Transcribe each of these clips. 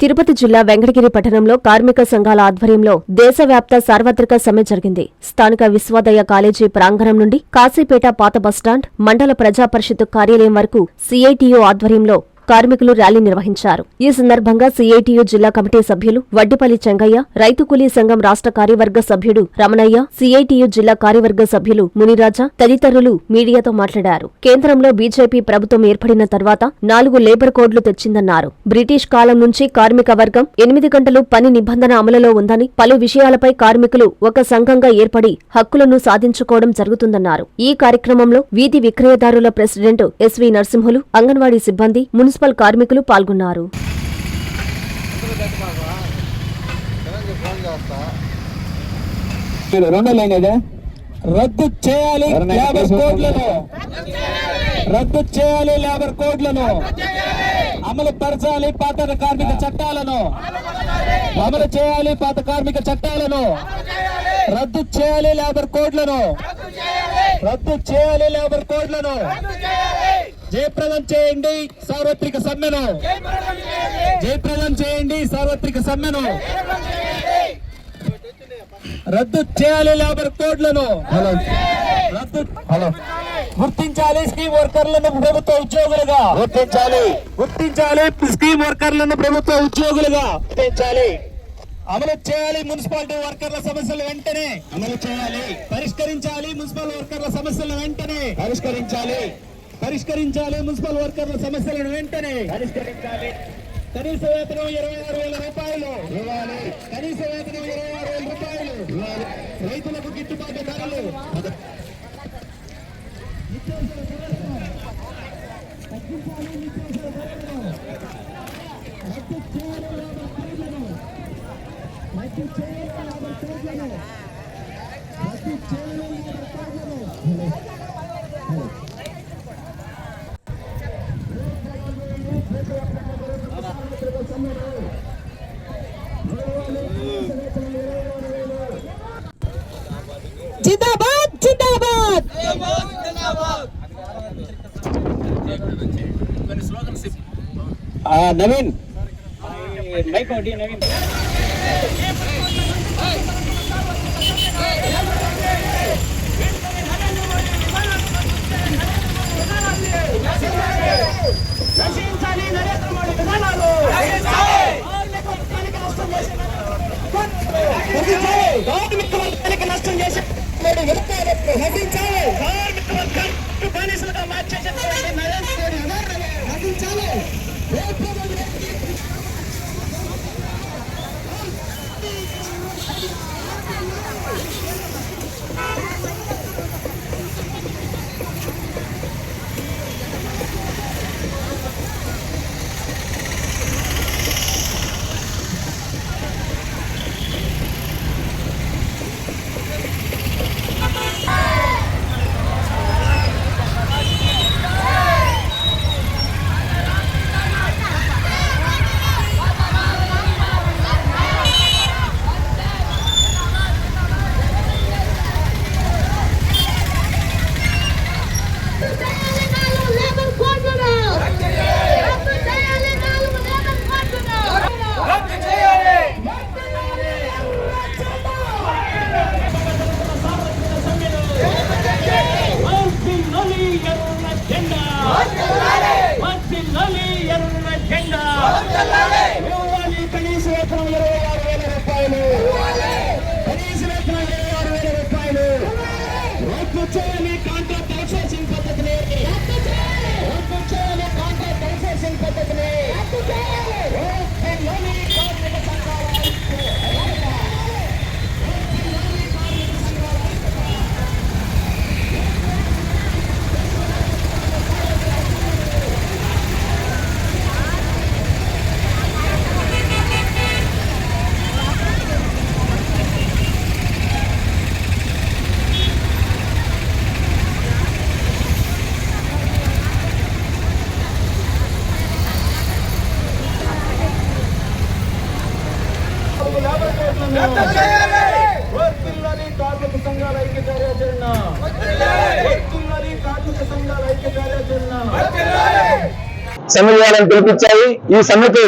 తిరుపతి జిల్లా వెంకటగిరి పట్టణంలో కార్మిక సంఘాల ఆధ్వర్యంలో దేశవ్యాప్త సార్వత్రిక సమ్మె జరిగింది. స్థానిక విశ్వోదయ కాలేజీ ప్రాంగణం నుండి కాశీపేట పాత బస్టాండ్ మండల ప్రజా పరిషత్ కార్యాలయం వరకు సిఐటియు ఆధ్వర్యంలో కార్మికులు ర్యాలీ నిర్వహించారు. ఈ సందర్భంగా సిఐటియు జిల్లా కమిటీ సభ్యులు వడ్డిపల్లి చెంగయ్య రైతు కూలీ సంఘం రాష్ట్ర కార్యవర్గ సభ్యుడు రమణయ్య సిఐటియు జిల్లా కార్యవర్గ సభ్యులు మునిరాజా తదితరులు మీడియాతో మాట్లాడారు. కేంద్రంలో బీజేపీ ప్రభుత్వం ఏర్పడిన తర్వాత నాలుగు లేబర్ కోడ్లు తెచ్చిందన్నారు. బ్రిటిష్ కాలం నుంచి కార్మిక వర్గం ఎనిమిది గంటలు పని నిబంధన అమలులో ఉందని పలు విషయాలపై కార్మికులు ఒక సంఘంగా ఏర్పడి హక్కులను సాధించుకోవడం జరుగుతుందన్నారు. ఈ కార్యక్రమంలో వీధి విక్రయదారుల president S V Narasimhulu anganwadi సిబ్బంది మున్సిపల్ కార్మికులు పాల్గొన్నారు. రద్దు చేయాలి లేబర్ కోడ్లను. రద్దు చేయాలి లేబర్ కోడ్లను. అమలు పరచాలి పాత కార్మిక చట్టాలను. అమలు చేయాలి పాత కార్మిక చట్టాలను. రద్దు చేయాలి లేబర్ కోడ్లను. రద్దు చేయాలి లేబర్ కోడ్లను. జయప్రదం చేయండి సార్వత్రిక సమ్మెను. జయప్రదం చేయండి సార్వత్రిక సమ్మెను. రద్దు చేయాలి లేబర్ కోడ్లను. రద్దు హలో. గుర్తించాలి స్కీమ్ వర్కర్లను ప్రభుత్వ ఉద్యోగులుగా. గుర్తించాలి. గుర్తించాలి స్కీమ్ వర్కర్లను ప్రభుత్వ ఉద్యోగులుగా. గుర్తించాలి. అమలు చేయాలి మున్సిపాలిటీ వర్కర్ల సమస్యలు వెంటనే. అమలు చేయాలి. పరిష్కరించాలి మున్సిపల్ వర్కర్ల సమస్యలను వెంటనే. పరిష్కరించాలి. పరిష్కరించాలి మున్సిపల్ వర్కర్ల సమస్యలను వెంటనే. పరిష్కరించాలి. కనీస వేతనం ఇరవై ఆరు వేల రూపాయలు. ఇవ్వాలి. కనీస వేతనం ఇరవై ఆరు వేల రూపాయలు. ఇవ్వాలి. రైతులకు గిట్టుబాటు ధరలు. जिंदाबाद जिंदाबाद नवीन नवीन విధానాలు రక్షించాలి కార్మిక సమ్మె చేయాలని పిలిపించాయి. ఈ సమ్మెకు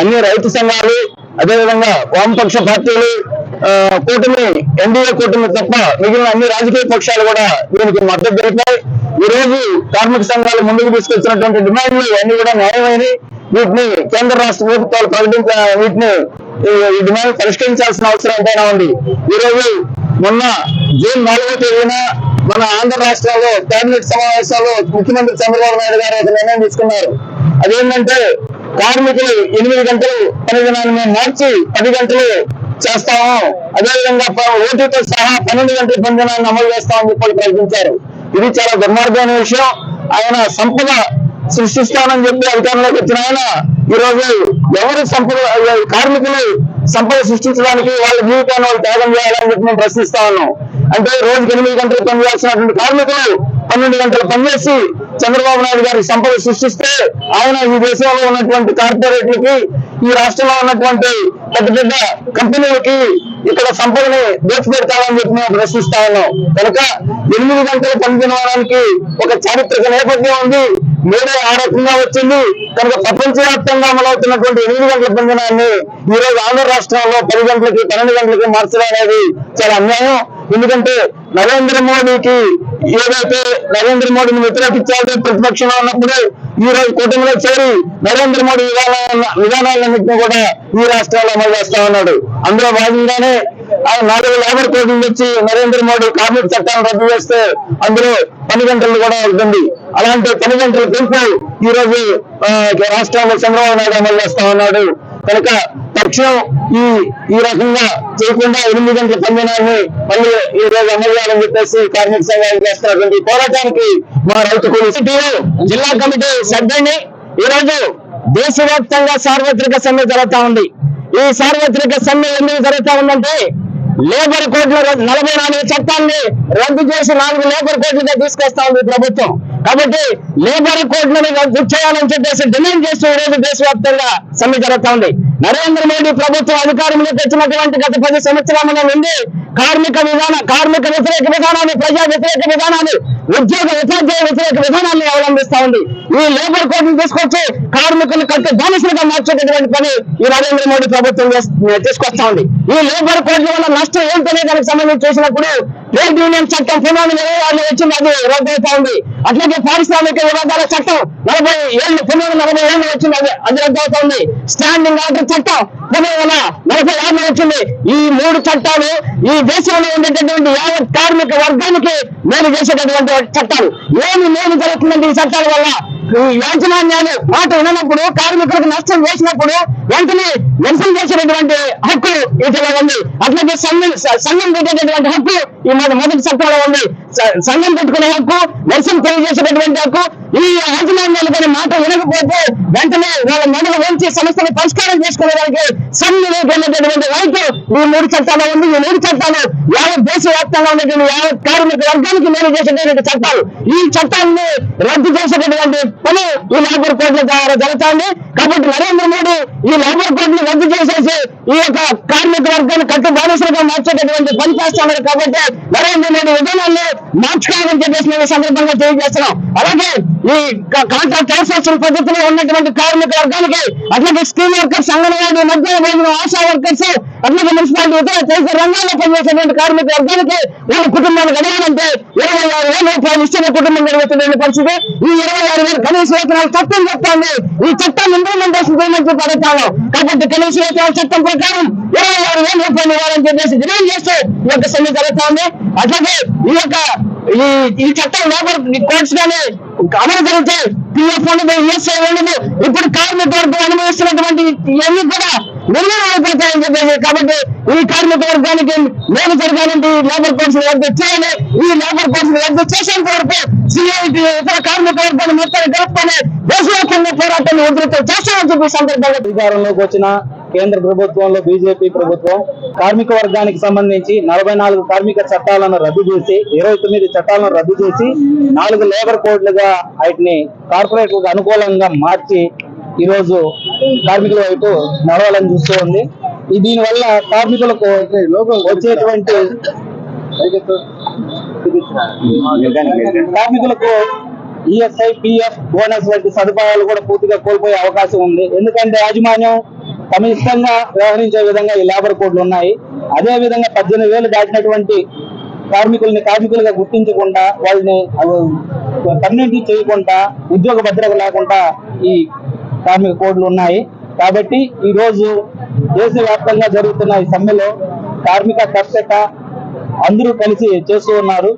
అన్ని రైతు సంఘాలు అదేవిధంగా వామపక్ష పార్టీలు కూటమి ఎన్డీఏ కూటమి తప్ప మిగిలిన అన్ని రాజకీయ పక్షాలు కూడా దీనికి మద్దతు తెలిపాయి. ఈ రోజు కార్మిక సంఘాలు ముందుకు తీసుకొచ్చినటువంటి డిమాండ్లు అన్ని కూడా న్యాయమైనవి. వీటిని కేంద్ర రాష్ట్ర ప్రభుత్వాలు ప్రకటించ వీటిని ఈ ఈ డిమాండ్ పరిష్కరించాల్సిన అవసరం ఎంతైనా ఉంది. ఈ రోజు మొన్న జూన్ నాలుగో తేదీన మన ఆంధ్ర రాష్ట్రంలో కేబినెట్ సమావేశాల్లో ముఖ్యమంత్రి చంద్రబాబు నాయుడు గారు ఒక నిర్ణయం తీసుకున్నారు. అదేంటంటే కార్మికులు ఎనిమిది గంటలు పని దినాన్ని మేము మార్చి పది గంటలు చేస్తాము. అదేవిధంగా ఓటీతో సహా పన్నెండు గంటల పని దినాన్ని అమలు చేస్తామని చెప్పి ప్రకటించారు. ఇది చాలా దుర్మార్గమైన విషయం. ఆయన సంపద సృష్టిస్తానని చెప్పి అధికారంలోకి వచ్చిన ఆయన ఈ రోజు ఎవరు సంపద కార్మికులు సంపద సృష్టించడానికి వాళ్ళ జీవితాన్ని వాళ్ళు త్యాగం చేయాలని చెప్పి మేము ప్రశ్నిస్తా ఉన్నాం అంటే రోజుకి ఎనిమిది గంటలు పనిచేయాల్సినటువంటి కార్మికులు పన్నెండు గంటలు పనిచేసి చంద్రబాబు నాయుడు గారి సంపద సృష్టిస్తే ఆయన ఈ దేశంలో ఉన్నటువంటి కార్పొరేట్లకి ఈ రాష్ట్రంలో ఉన్నటువంటి పెద్ద పెద్ద కంపెనీలకి ఇక్కడ సంపదని దోచిపెడతామని చెప్పి మేము ప్రశ్నిస్తా ఉన్నాం. కనుక ఎనిమిది గంటల పని ఒక చారిత్రక నేపథ్యం ఉంది. మీరే ఆ రకంగా వచ్చింది. కనుక ప్రపంచవ్యాప్తంగా అమలవుతున్నటువంటి ఎనిమిది గంటల పనిదినాన్ని ఈ రోజు ఆంధ్ర రాష్ట్రంలో పది గంటలకి పన్నెండు గంటలకి మార్చడం అనేది చాలా అన్యాయం. ఎందుకంటే నరేంద్ర మోడీకి ఏదైతే నరేంద్ర మోడీని వ్యతిరేకించాలని ప్రతిపక్షంలో ఉన్నప్పుడు ఈ రోజు కూటమిలో చేరి నరేంద్ర మోడీ విధానాల విధానాలన్నింటినీ కూడా ఈ రాష్ట్రాల్లో అమలు చేస్తా ఉన్నాడు. అందులో భాగంగానే నాలుగు లేబర్ కోడ్లు వచ్చి నరేంద్ర మోడీ కార్మిక చట్టాన్ని రద్దు చేస్తే అందులో పని గంటలు కూడా ఉంటుంది అలాంటి పని గంటల పెంపు ఈ రోజు రాష్ట్రంలో చంద్రబాబు నాయుడు అమలు చేస్తా ఉన్నాడు. కనుక తక్షణం ఈ ఈ రకంగా చేయకుండా ఎనిమిది గంటల పందనాన్ని మళ్ళీ ఈ రోజు అమలు చేయాలని చెప్పేసి కార్మిక సంఘాలు చేస్తున్నటువంటి పోరాటానికి మా రైతు జిల్లా కమిటీ సభ్యుడిని ఈ రోజు దేశవ్యాప్తంగా సార్వత్రిక సమ్మె జరుగుతా ఉంది. ఈ సార్వత్రిక సమ్మె ఎందుకు జరుగుతా ఉందంటే లేబర్ కోడ్ల రద్దు- నలభై నాలుగు చట్టాన్ని రద్దు చేసి నాలుగు లేబర్ కోడ్లుగా తీసుకొస్తా ఉంది ప్రభుత్వం. కాబట్టి లేబర్ కోడ్లను రద్దు చేయాలని చెప్పేసి డిమాండ్ చేస్తూ ఈరోజు దేశవ్యాప్తంగా సమ్మె జరుగుతా ఉంది. నరేంద్ర మోడీ ప్రభుత్వం అధికారంలోకి వచ్చినటువంటి గత పది సంవత్సరాల నుండి కార్మిక విధాన కార్మిక వ్యతిరేక విధానాన్ని ప్రజా వ్యతిరేక విధానాన్ని ఉద్యోగ ఉపాధ్యాయ వ్యతిరేక విధానాన్ని అవలంబిస్తా ఉంది. ఈ లేబర్ కోడ్ని తీసుకొచ్చి కార్మికులు కట్టే బానిసలుగా మార్చేటటువంటి పని ఈ నరేంద్ర మోడీ ప్రభుత్వం తీసుకొస్తా ఉంది. ఈ లేబర్ కోడ్ల వల్ల నష్టం ఏంటనే దానికి సంబంధించి చూసినప్పుడు ట్రేడ్ యూనియన్ చట్టం పునాది ఇరవై వచ్చింది. అది రద్దు అవుతా ఉంది అట్లాగే పారిశ్రామిక విభాగాల చట్టం నలభై ఏళ్ళు పునాది నలభై ఏళ్ళు వచ్చింది. అది అది రద్దు అవుతా ఉంది స్టాండింగ్ ఆర్డర్ చట్టం పునాది నలభై ఆరులో వచ్చింది. ఈ మూడు చట్టాలు ఈ దేశంలో ఉండేటటువంటి యావత్ కార్మిక వర్గానికి మేలు చేసేటటువంటి చట్టాలు. ఏమి మేలు జరుగుతుందంటే ఈ చట్టాల వల్ల యాజమాన్యాలు మాట ఉన్నప్పుడు కార్మికులకు నష్టం చేసినప్పుడు వెంటనే నిరసన చేసేటటువంటి హక్కు ఇటీవల ఉంది. అట్లాగే సంఘం సంఘం పెట్టేటటువంటి హక్కు ఈ మొద- మొదటి చట్టంలో ఉంది. సంఘం పెట్టుకునే హక్కు నిరసన తెలియజేసేటటువంటి హక్కు ఈ యాజమాన్యాలు కానీ మాట వినకపోతే వెంటనే వాళ్ళ మెడలు వంచి సమస్యను పరిష్కారం చేసుకునేదానికి సమ్మెలోకి వెళ్ళేటటువంటి రైతు ఈ మూడు చట్టాలు ఉంది. ఈ మూడు చట్టాలు యావత్ దేశవ్యాప్తంగా ఉన్నటువంటి యావత్ కార్మిక వర్గానికి మేలు చేసేటటువంటి చట్టాలు. ఈ చట్టాన్ని రద్దు చేసేటటువంటి పని ఈ లేబర్ కోడ్ల ద్వారా జరుగుతుంది. కాబట్టి నరేంద్ర మోడీ ఈ లేబర్ కోడ్ని రద్దు చేసేసి ఈ యొక్క కార్మిక వర్గాన్ని కట్టు బానిసలుగా మార్చేటటువంటి పని చేస్తున్నారు కాబట్టి నరేంద్ర మోడీ విధానాన్ని మార్చుకోవాలని చెప్పేసి మేము సందర్భంగా తెలియజేస్తున్నాం. అలాగే ఈ కాంట్రాక్ట్ అవుట్సోర్సింగ్ పద్ధతిలో ఉన్నటువంటి కార్మిక వర్గానికి అట్లాగే స్కీమ్ వర్కర్స్ అంగన్వాడీ మధ్య ఆశా వర్కర్స్ అట్లాగే మున్సిపాలిటీ ఇతర తదితర రంగాల్లో పనిచేసేటువంటి కార్మిక వర్గానికి వాళ్ళ కుటుంబాన్ని గడవాలంటే ఇరవై ఆరు వేల రూపాయలు ఇస్తున్న కుటుంబం గడుగుతున్న పరిస్థితి. ఈ ఇరవై ఆరు వేల కనీస వేతనాలు చట్టం చెప్తాంది ఈ చట్టం ఇంప్లిమెంటేషన్ చేయమని చెప్పి అడుగుతాను కాబట్టి కనీస వేతనాల చట్టం ప్రకారం ఇరవై ఆరు వేల రూపాయలు ఇవ్వాలని చెప్పేసి డిమాండ్ చేస్తూ ఈ యొక్క సమ్మె జరుగుతోంది. అట్లాగే ఈ యొక్క ఈ ఈ చట్టం లేబర్ కోర్ట్స్ గానే అమలు జరిగితే పిఎఫ్ ఉండదు ఈఎస్ఐ ఉండదు ఇప్పుడు కార్మిక వర్గం అనుభవిస్తున్నటువంటి ఇవన్నీ కూడా నిర్ణయం అయిపోతాయని చెప్పేసి కాబట్టి ఈ కార్మిక వర్గానికి మేలు జరగాలంటే ఈ లేబర్ కౌన్సిల్ రద్దు చేయాలి. ఈ లేబర్ కౌన్సిల్ రద్దు చేసేంత వరకు సిఐటి ఇతర కార్మిక వర్గాన్ని మొత్తాన్ని కలుపుకొని దేశవ్యాప్తంగా పోరాటాన్ని ఉధృతం చేస్తామని చెప్పి సందర్భంగా అధికారంలోకి వచ్చిన కేంద్ర ప్రభుత్వంలో బీజేపీ ప్రభుత్వం కార్మిక వర్గానికి సంబంధించి నలభై నాలుగు కార్మిక చట్టాలను రద్దు చేసి ఇరవై తొమ్మిది చట్టాలను రద్దు చేసి నాలుగు లేబర్ కోడ్లుగా వాటిని కార్పొరేట్లకు అనుకూలంగా మార్చి ఈరోజు కార్మికుల వైపు నడవాలని చూస్తూ ఉంది. దీనివల్ల కార్మికులకు వచ్చేటువంటి కార్మికులకు ఈఎస్ఐ పిఎఫ్ బోనస్ వంటి సదుపాయాలు కూడా పూర్తిగా కోల్పోయే అవకాశం ఉంది. ఎందుకంటే యాజమాన్యం తమ ఇష్టంగా వ్యవహరించే విధంగా ఈ లేబర్ కోడ్లు ఉన్నాయి. అదే విధంగా పద్దెనిమిది వేలు దాటినటువంటి కార్మికుల్ని కార్మికులుగా గుర్తించకుండా వాళ్ళని పర్మనెంట్ చేయకుండా ఉద్యోగ భద్రత లేకుండా ఈ కార్మిక కోడ్లు ఉన్నాయి. కాబట్టి ఈ రోజు దేశవ్యాప్తంగా జరుగుతున్న ఈ సమ్మెలో కార్మిక కర్షక అందరూ కలిసి చేస్తూ ఉన్నారు.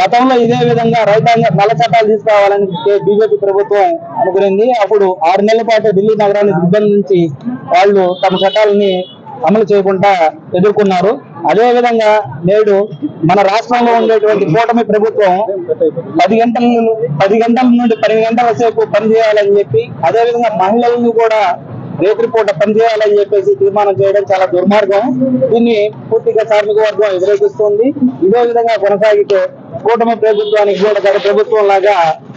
గతంలో ఇదే విధంగా రైతాంగ నల్ల చట్టాలు తీసుకురావాలని బీజేపీ ప్రభుత్వం అనుకునింది. అప్పుడు ఆరు నెలల పాటు ఢిల్లీ నగరాన్ని నిర్బంధించి వాళ్ళు తమ చట్టాలని అమలు చేయకుండా ఎదుర్కొన్నారు. అదే విధంగా నేడు మన రాష్ట్రంలో ఉండేటువంటి కూటమి ప్రభుత్వం పది గంటల పది గంటల నుండి పన్నెండు గంటల సేపు పనిచేయాలని చెప్పి అదే విధంగా మహిళలను కూడా రేత్రి పూట పనిచేయాలని చెప్పేసి తీర్మానం చేయడం చాలా దుర్మార్గం. దీన్ని పూర్తిగా కార్మిక వర్గం వ్యతిరేకిస్తుంది ఇదే విధంగా కొనసాగితే కూటమి ప్రభుత్వానికి కూడా గత ప్రభుత్వం లాగా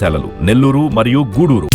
కళాశాలలు నెల్లూరు మరియు గూడూరు.